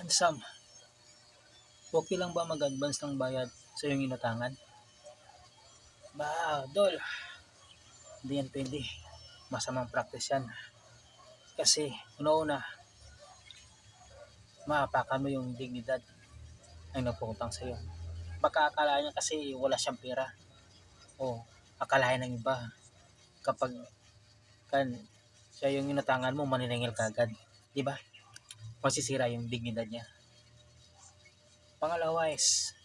Handsome. Okay lang ba mag-advance ng bayad sa iyong inutangan? Ba, dol. Hindi yan pwede. Masamang practice yan. Kasi, una-una, maapakan mo yung dignidad ng nagputang sa'yo. Baka akala niya kasi wala siyang pera. O akalain ng iba kapag kan siya yung inutangan mo, maniningil ka agad. Di ba? Masisira yung dignidad niya. Pangalawa is,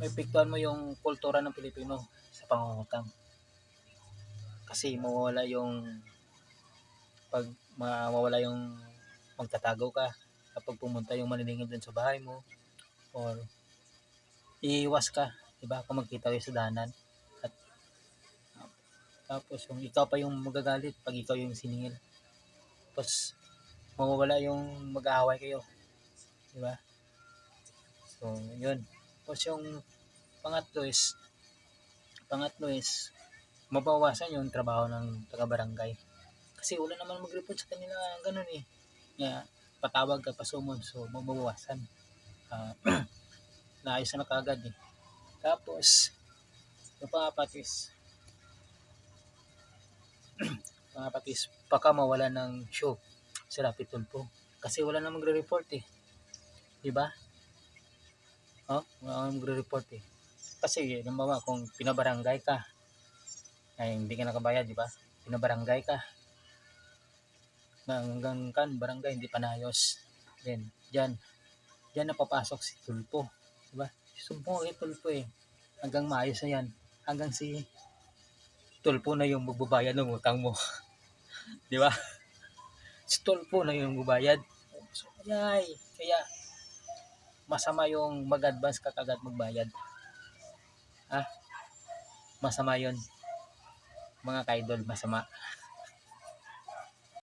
may piktuan mo yung kultura ng Pilipino sa pangungutang. Kasi mawawala yung pag mawawala yung magtatago ka kapag pumunta yung maniningil dun sa bahay mo or iiwas ka, di ba? Kung magkita kayo sa dahanan at tapos yung ikaw pa yung magagalit pag ikaw yung siningil. Tapos mawawala yung mag-aaway kayo. Di ba? So, yun. Tapos yung pangatlo is pangatlo is mabawasan yung trabaho ng taga-barangay. Kasi wala naman mag-report sa kanila ganun eh. Kaya patawag ka pa sumon so mabawasan. Ah, naayos na kagad eh. Tapos yung pangapat is pangapat is baka mawala ng show si Rapid Tulpo. Kasi wala na magre-report eh. Di ba? Oh, wala na magre-report eh. Kasi, halimbawa, kung pinabarangay ka, ay hindi ka nakabayad, di ba? Pinabarangay ka. Na Hanggang kan, barangay, hindi pa naayos. Then, dyan, dyan napapasok si Tulpo. Di ba? Sumbong kay Tulpo eh. Hanggang maayos na yan. Hanggang si Tulpo na yung magbabayad ng utang mo. di ba? Si Tulpo na yung magbabayad. So, kaya, kaya, masama yung mag-advance ka kagad magbayad. Ha? Masama yun. Mga kaidol, masama.